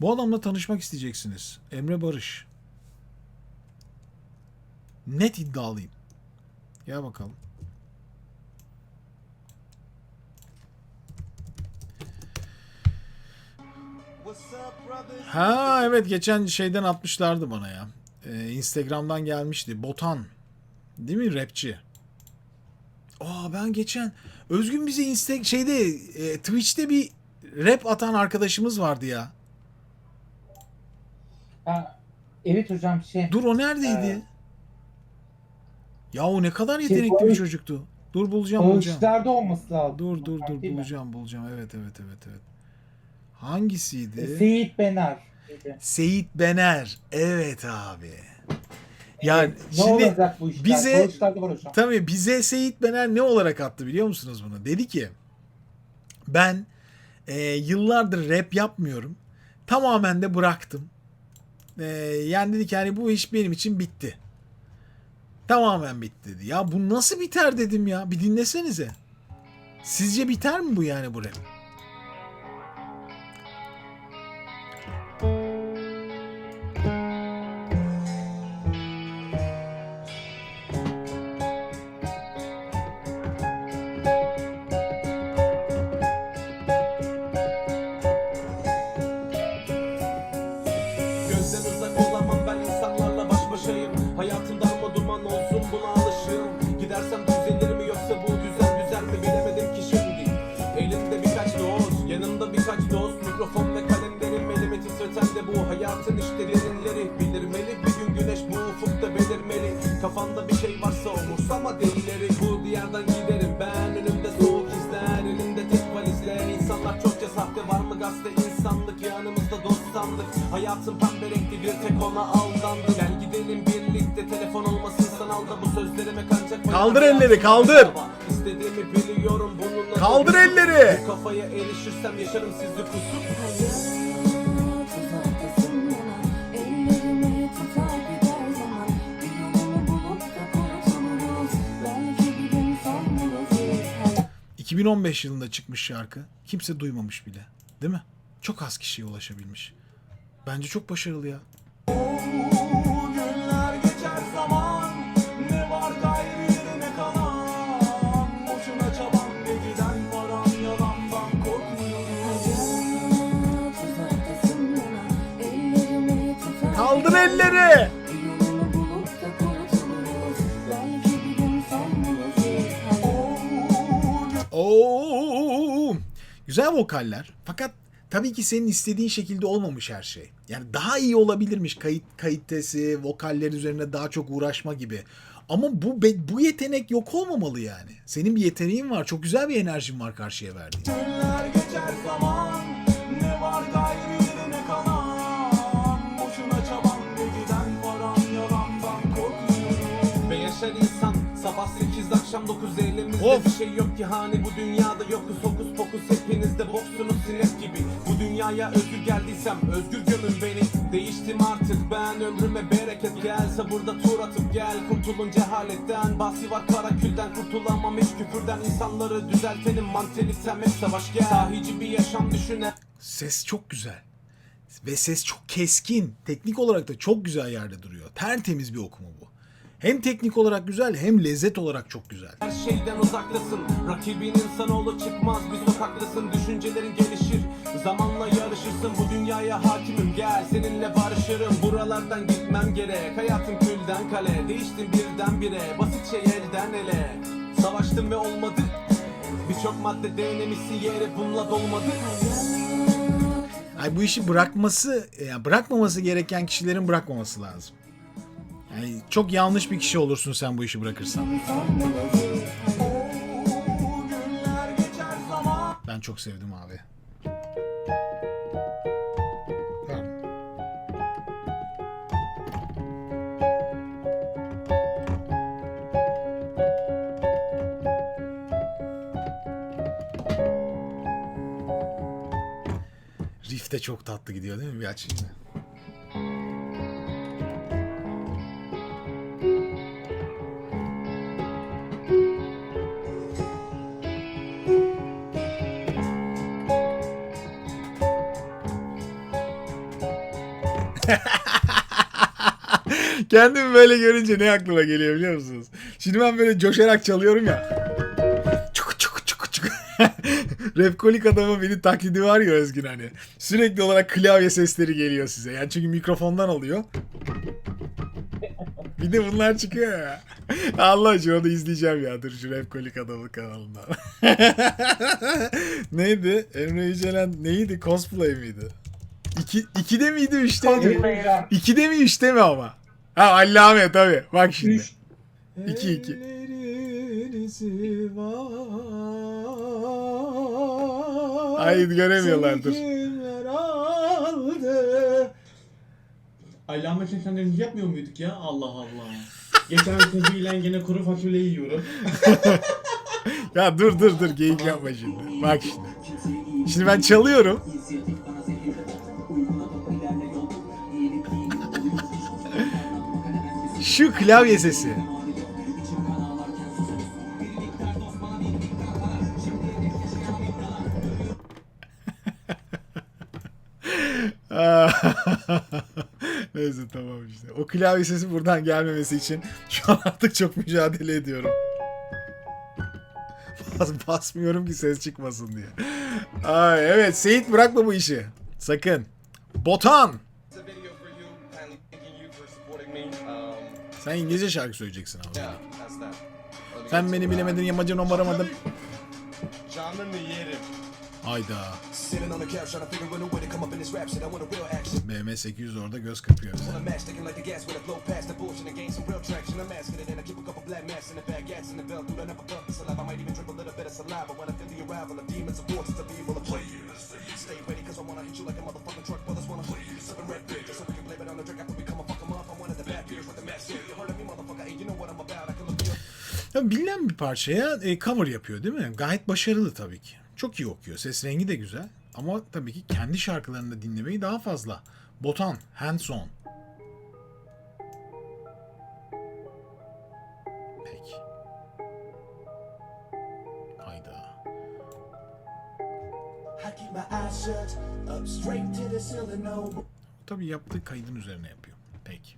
Bu adamla tanışmak isteyeceksiniz. Emre Barış. Net iddialıyım. Gel bakalım. Ha evet geçen şeyden atmışlardı bana ya. Ee, Instagram'dan gelmişti. Botan. Değil mi rapçi? Aa ben geçen Özgün bize Insta şeyde e, Twitch'te bir rap atan arkadaşımız vardı ya. Evet hocam şey. Dur o neredeydi? Evet. Ya o ne kadar Şey, yetenekli bir Bağış- çocuktu. Dur bulacağım bulacağım. Bağışlarda olması lazım. Dur dur dur mi? bulacağım bulacağım. Evet evet evet evet. Hangisiydi? Seyit Bener. Seyit Bener. Evet abi. Ya Evet, şimdi bize-. Tabii bize Seyit Bener ne olarak attı biliyor musunuz bunu? Dedi ki ben e, yıllardır rap yapmıyorum. Tamamen de bıraktım. E, yani dedi ki hani bu iş benim için bitti. Tamamen bitti dedi. Ya bu nasıl biter dedim ya. Bir dinlesenize. Sizce biter mi bu yani bu rap? Kafanda bir şey varsa umursama delileri. Bu diyardan giderim. Ben önümde soğuk izler Elimde tek valizle insanlar çokça sahte var mı gazete insanlık. Yanımızda dost sandık Hayatım pembe renkli bir tek ona aldandım. Gel gidelim birlikte telefon olmasın sanalda bu sözlerime kancak Kaldır elleri, kaldır. İstediğimi biliyorum bununla Kaldır elleri. Bu kafaya erişirsem yaşarım sizi kusur 2015 yılında çıkmış şarkı. Kimse duymamış bile. Değil mi? Çok az kişiye ulaşabilmiş. Bence çok başarılı ya. Günler geçer Oo! Güzel vokaller. Fakat tabii ki senin istediğin şekilde olmamış her şey. Yani daha iyi olabilirmiş kayıt kalitesi, vokaller üzerine daha çok uğraşma gibi. Ama bu bu yetenek yok olmamalı yani. Senin bir yeteneğin var, çok güzel bir enerjin var karşıya verdiğin. Günler geçer zaman akşam 9 elimizde Of. bir şey yok ki hani bu dünyada yokuz hokus pokus hepinizde boksunuz sinek gibi Bu dünyaya özgür geldiysem özgür gömün beni Değiştim artık ben ömrüme bereket gelse burada tur atıp gel Kurtulun cehaletten bahsi var kara külden Kurtulamam hiç küfürden insanları düzeltelim mantelitem hep savaş gel Sahici bir yaşam düşünen Ses çok güzel. Ve ses çok keskin. Teknik olarak da çok güzel yerde duruyor. Tertemiz bir okuma bu. Hem teknik olarak güzel hem lezzet olarak çok güzel. Her şeyden uzaktasın Rakibin insanoğlu çıkmaz bir sokaktasın Düşüncelerin gelişir Zamanla yarışırsın. Bu dünyaya hakimim Gel. Seninle barışırım. Buralardan gitmem gerek. Hayatım külden kale Değiştim birdenbire. Basit şey elden ele. Savaştım ve olmadı. Birçok madde denemişsin yeri bununla dolmadı. Ay bu işi bırakması, yani bırakmaması gereken kişilerin bırakmaması lazım. Yani çok yanlış bir kişi olursun sen bu işi bırakırsan. Ben çok sevdim abi. Riff de çok tatlı gidiyor değil mi? Bir açayım da. Kendimi böyle görünce ne aklıma geliyor biliyor musunuz? Şimdi ben böyle coşarak çalıyorum ya. Çuku çuku çuku çuku. Repkolik adamın bir taklidi var ya Özgün hani. Sürekli olarak klavye sesleri geliyor size. Yani çünkü mikrofondan alıyor. Bir de bunlar çıkıyor ya. Allah aşkına onu izleyeceğim ya. Dur şu Repkolik adamın kanalından. neydi? Emre Yücelen neydi? Cosplay miydi? İki, ikide miydi? Üçte miydi? İkide mi üçte mi ama? Ha Allame tabii. Bak şimdi. Üç. İki, iki. Ay göremiyorlardır. Allame seslendirmesi yapmıyor muyduk ya? Allah Allah. Geçen sebebiyle gene kuru fasulye yiyorum. Ya dur dur dur geyik yapma şimdi. Bak şimdi. Şimdi ben çalıyorum. Şu klavye sesi. Neyse tamam işte. O klavye sesi buradan gelmemesi için şu an artık çok mücadele ediyorum. Bas, basmıyorum ki ses çıkmasın diye. Ay, evet Seyit bırakma bu işi. Sakın. Botan. Sen İngilizce şarkı söyleyeceksin abi. yeah, that's that. Sen beni bilemedin yamacı numaramadın. Canını yerim. Hayda. BM 800 orada göz kırpıyor bize. Bilinen bir parçaya e, cover yapıyor değil mi? Gayet başarılı tabii ki. Çok iyi okuyor. Ses rengi de güzel. Ama tabii ki kendi şarkılarını da dinlemeyi daha fazla. Botan, Hands On. Peki. Hayda. Tabii yaptığı kaydın üzerine yapıyor. Peki.